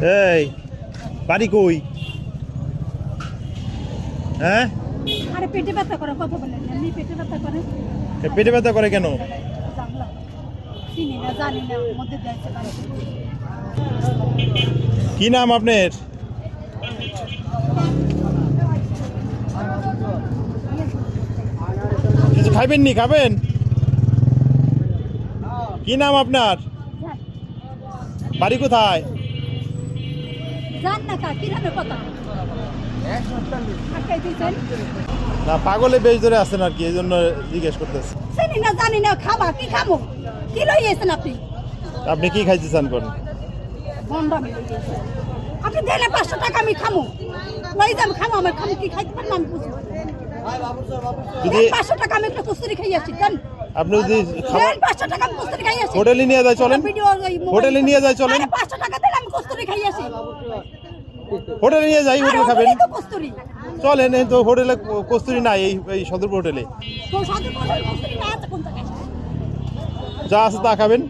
এই বাড়ি কই? হ্যাঁ? আরে পেটে ব্যথা করে কথা বলেন না এমনি পেটে ব্যথা করে। পেটে ব্যথা করে কেন? জানলাম। চিনি না জানি না মধ্যে যাইছে কি নাম আপনার? কিছু খাইবেন নি? খাবেন? কি নাম আপনার? বাড়ি কোথায়? না কা কি নামে কথা? না পাগলে বেশ ধরে আছেন আর কি এই জন্য জিজ্ঞেস করতেছে। চিনি না জানি না খাবা কি খাব কি লই এসেন আপনি? আপনি কি খাইতে চান এসেন আপনি দিলে পাঁচশো টাকা আমি খামো। লই যাম খামো আমার খামো কি খাইতে পারব আমি বুঝব পাঁচশো টাকা আমি একটা কুস্তুরি খাই আসছি জান আপনি যদি পাঁচশো টাকা আমি কুস্তুরি খাই হোটেলে নিয়ে যায় চলেন। হোটেলে নিয়ে যায় চলেন। পাঁচশো টাকা দিলে কস্তুরি খাই আসি। হোটেলে নিয়ে যাই হোটেল খাবেন। চলেন তো হোটেলে কস্তুরি নাই এই এই সদরপুর হোটেলে। যা আছে তা খাবেন।